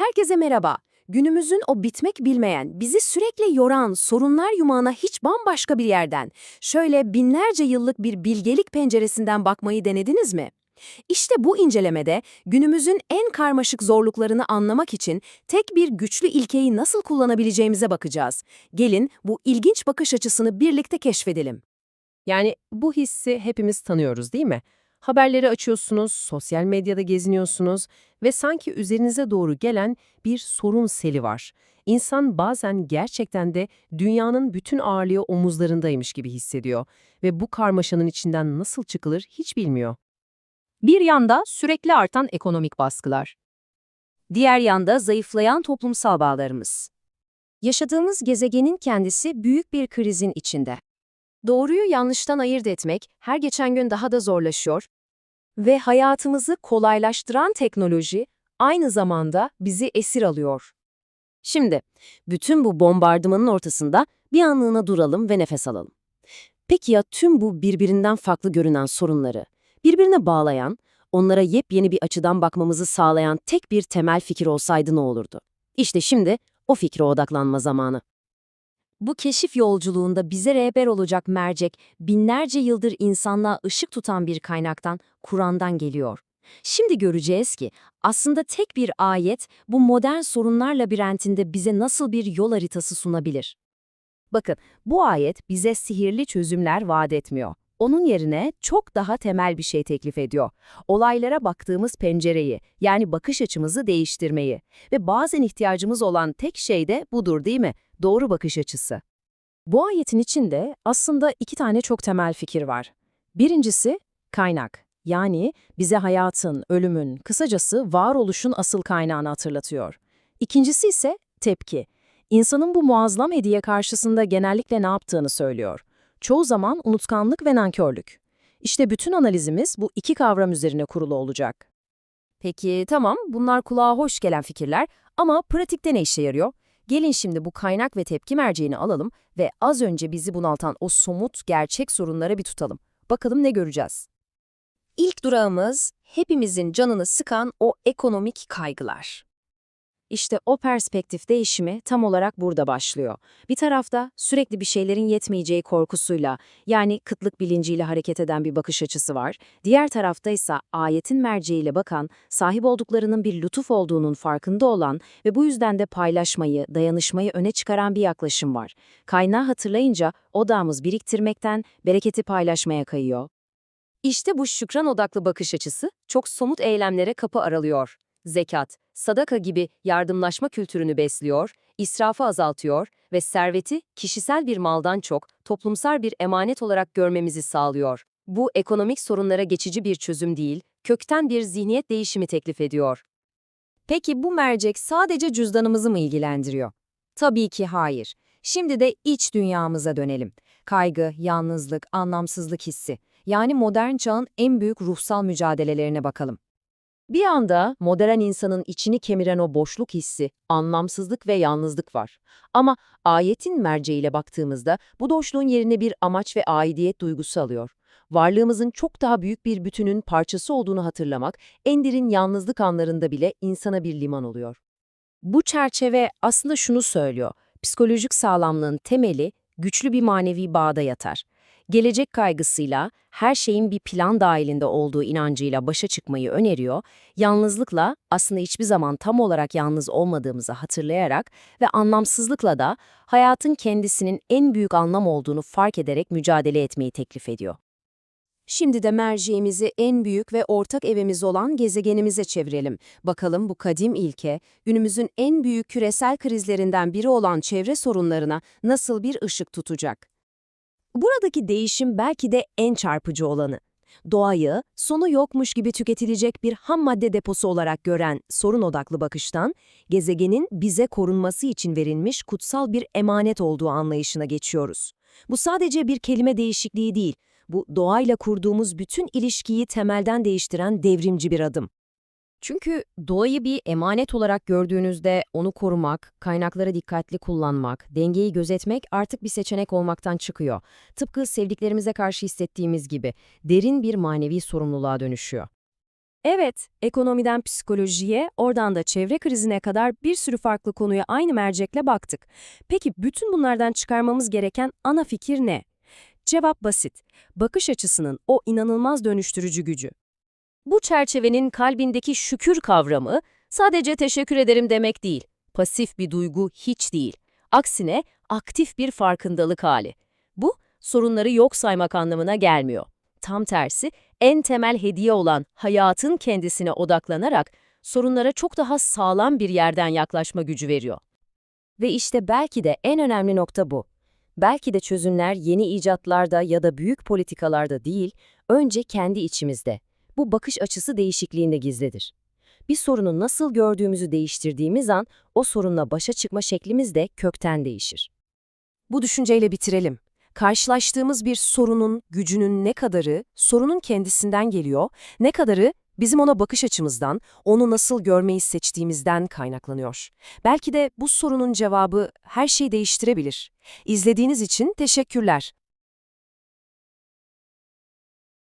Herkese merhaba. Günümüzün o bitmek bilmeyen, bizi sürekli yoran sorunlar yumağına hiç bambaşka bir yerden, şöyle binlerce yıllık bir bilgelik penceresinden bakmayı denediniz mi? İşte bu incelemede günümüzün en karmaşık zorluklarını anlamak için tek bir güçlü ilkeyi nasıl kullanabileceğimize bakacağız. Gelin bu ilginç bakış açısını birlikte keşfedelim. Yani bu hissi hepimiz tanıyoruz değil mi? Haberleri açıyorsunuz, sosyal medyada geziniyorsunuz ve sanki üzerinize doğru gelen bir sorun seli var. İnsan bazen gerçekten de dünyanın bütün ağırlığı omuzlarındaymış gibi hissediyor ve bu karmaşanın içinden nasıl çıkılır hiç bilmiyor. Bir yanda sürekli artan ekonomik baskılar. Diğer yanda zayıflayan toplumsal bağlarımız. Yaşadığımız gezegenin kendisi büyük bir krizin içinde. Doğruyu yanlıştan ayırt etmek her geçen gün daha da zorlaşıyor ve hayatımızı kolaylaştıran teknoloji aynı zamanda bizi esir alıyor. Şimdi, bütün bu bombardımanın ortasında bir anlığına duralım ve nefes alalım. Peki ya tüm bu birbirinden farklı görünen sorunları, birbirine bağlayan, onlara yepyeni bir açıdan bakmamızı sağlayan tek bir temel fikir olsaydı ne olurdu? İşte şimdi o fikre odaklanma zamanı. Bu keşif yolculuğunda bize rehber olacak mercek, binlerce yıldır insanlığa ışık tutan bir kaynaktan, Kur'an'dan geliyor. Şimdi göreceğiz ki aslında tek bir ayet bu modern sorunlar labirentinde bize nasıl bir yol haritası sunabilir. Bakın, bu ayet bize sihirli çözümler vaat etmiyor. Onun yerine çok daha temel bir şey teklif ediyor. Olaylara baktığımız pencereyi, yani bakış açımızı değiştirmeyi. Ve bazen ihtiyacımız olan tek şey de budur değil mi? Doğru bakış açısı. Bu ayetin içinde aslında iki tane çok temel fikir var. Birincisi kaynak. Yani bize hayatın, ölümün, kısacası varoluşun asıl kaynağını hatırlatıyor. İkincisi ise tepki. İnsanın bu muazzam hediye karşısında genellikle ne yaptığını söylüyor. Çoğu zaman unutkanlık ve nankörlük. İşte bütün analizimiz bu iki kavram üzerine kurulu olacak. Peki tamam bunlar kulağa hoş gelen fikirler ama pratikte ne işe yarıyor? Gelin şimdi bu kaynak ve tepki merceğini alalım ve az önce bizi bunaltan o somut, gerçek sorunlara bir tutalım. Bakalım ne göreceğiz? İlk durağımız hepimizin canını sıkan o ekonomik kaygılar. İşte o perspektif değişimi tam olarak burada başlıyor. Bir tarafta sürekli bir şeylerin yetmeyeceği korkusuyla, yani kıtlık bilinciyle hareket eden bir bakış açısı var. Diğer tarafta ise ayetin merceğiyle bakan, sahip olduklarının bir lütuf olduğunun farkında olan ve bu yüzden de paylaşmayı, dayanışmayı öne çıkaran bir yaklaşım var. Kaynağı hatırlayınca odağımız biriktirmekten bereketi paylaşmaya kayıyor. İşte bu şükran odaklı bakış açısı çok somut eylemlere kapı aralıyor. Zekat, sadaka gibi yardımlaşma kültürünü besliyor, israfı azaltıyor ve serveti kişisel bir maldan çok toplumsal bir emanet olarak görmemizi sağlıyor. Bu ekonomik sorunlara geçici bir çözüm değil, kökten bir zihniyet değişimi teklif ediyor. Peki bu mercek sadece cüzdanımızı mı ilgilendiriyor? Tabii ki hayır. Şimdi de iç dünyamıza dönelim. Kaygı, yalnızlık, anlamsızlık hissi. Yani modern çağın en büyük ruhsal mücadelelerine bakalım. Bir anda modern insanın içini kemiren o boşluk hissi, anlamsızlık ve yalnızlık var. Ama ayetin merceğiyle baktığımızda bu boşluğun yerine bir amaç ve aidiyet duygusu alıyor. Varlığımızın çok daha büyük bir bütünün parçası olduğunu hatırlamak, en derin yalnızlık anlarında bile insana bir liman oluyor. Bu çerçeve aslında şunu söylüyor, psikolojik sağlamlığın temeli güçlü bir manevi bağda yatar gelecek kaygısıyla, her şeyin bir plan dahilinde olduğu inancıyla başa çıkmayı öneriyor, yalnızlıkla aslında hiçbir zaman tam olarak yalnız olmadığımızı hatırlayarak ve anlamsızlıkla da hayatın kendisinin en büyük anlam olduğunu fark ederek mücadele etmeyi teklif ediyor. Şimdi de merceğimizi en büyük ve ortak evimiz olan gezegenimize çevirelim. Bakalım bu kadim ilke, günümüzün en büyük küresel krizlerinden biri olan çevre sorunlarına nasıl bir ışık tutacak? Buradaki değişim belki de en çarpıcı olanı. Doğayı sonu yokmuş gibi tüketilecek bir ham madde deposu olarak gören sorun odaklı bakıştan, gezegenin bize korunması için verilmiş kutsal bir emanet olduğu anlayışına geçiyoruz. Bu sadece bir kelime değişikliği değil, bu doğayla kurduğumuz bütün ilişkiyi temelden değiştiren devrimci bir adım. Çünkü doğayı bir emanet olarak gördüğünüzde onu korumak, kaynakları dikkatli kullanmak, dengeyi gözetmek artık bir seçenek olmaktan çıkıyor. Tıpkı sevdiklerimize karşı hissettiğimiz gibi derin bir manevi sorumluluğa dönüşüyor. Evet, ekonomiden psikolojiye, oradan da çevre krizine kadar bir sürü farklı konuya aynı mercekle baktık. Peki bütün bunlardan çıkarmamız gereken ana fikir ne? Cevap basit. Bakış açısının o inanılmaz dönüştürücü gücü. Bu çerçevenin kalbindeki şükür kavramı sadece teşekkür ederim demek değil. Pasif bir duygu hiç değil. Aksine aktif bir farkındalık hali. Bu sorunları yok saymak anlamına gelmiyor. Tam tersi en temel hediye olan hayatın kendisine odaklanarak sorunlara çok daha sağlam bir yerden yaklaşma gücü veriyor. Ve işte belki de en önemli nokta bu. Belki de çözümler yeni icatlarda ya da büyük politikalarda değil, önce kendi içimizde. Bu bakış açısı değişikliğinde gizlidir. Bir sorunu nasıl gördüğümüzü değiştirdiğimiz an o sorunla başa çıkma şeklimiz de kökten değişir. Bu düşünceyle bitirelim. Karşılaştığımız bir sorunun gücünün ne kadarı sorunun kendisinden geliyor, ne kadarı bizim ona bakış açımızdan, onu nasıl görmeyi seçtiğimizden kaynaklanıyor. Belki de bu sorunun cevabı her şeyi değiştirebilir. İzlediğiniz için teşekkürler.